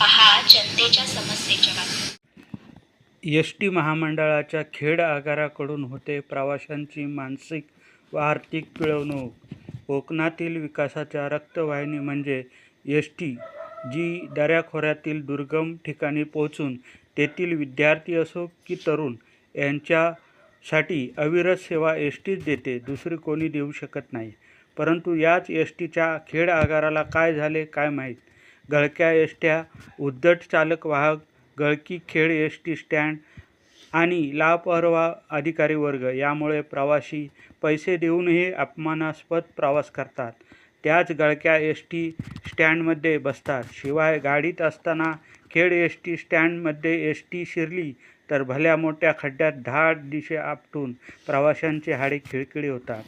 पहा जनतेच्या समस्येच्या बातम्या एस टी महामंडळाच्या खेड आगाराकडून होते प्रवाशांची मानसिक व आर्थिक पिळवणूक. कोकणातील विकासाच्या रक्तवाहिनी म्हणजे एस टी जी दऱ्याखोऱ्यातील दुर्गम ठिकाणी पोहोचून तेथील विद्यार्थी असो की तरुण यांच्यासाठी अविरत सेवा एस टीच देते दुसरी कोणी देऊ शकत नाही. परंतु याच एस टीच्या खेड आगाराला काय झाले काय माहीत? गळक्या एसट्या उद्धट चालक वाहक गळकी खेळ एस टी स्टँड आणि लापरवा अधिकारी वर्ग यामुळे प्रवासी पैसे देऊनही अपमानास्पद प्रवास करतात. त्याच गळक्या एस टी स्टँडमध्ये बसतात. शिवाय गाडीत असताना खेड एस टी स्टँडमध्ये एस टी शिरली तर भल्या मोठ्या खड्ड्यात धाड दिशे आपटून प्रवाशांचे हाडे खिळखिळे होतात.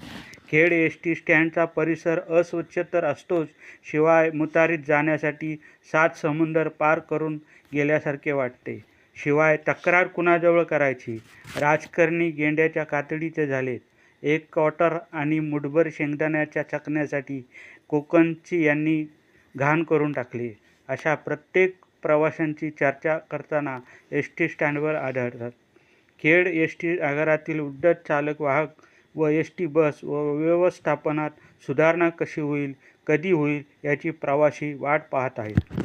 खेड एस टी स्टँडचा परिसर अस्वच्छ तर असतोच शिवाय मुतारीत जाण्यासाठी सात समुंदर पार करून गेल्यासारखे वाटते. शिवाय तक्रार कुणाजवळ करायची? राजकारणी गेंड्याच्या कातडीचे झालेत. एक क्वार्टर आणि मुठभर शेंगदाण्याच्या चकण्यासाठी कोकणची यांनी घाण करून टाकली. अशा प्रत्येक प्रवाशांची चर्चा करताना एस टी स्टँडवर आढळतात. खेड एस टी आगारातील उड्डत चालक वाहक व एस टी बस व व्यवस्थापनात सुधारणा कशी होईल कधी होईल याची प्रवासी वाट पाहत आहेत.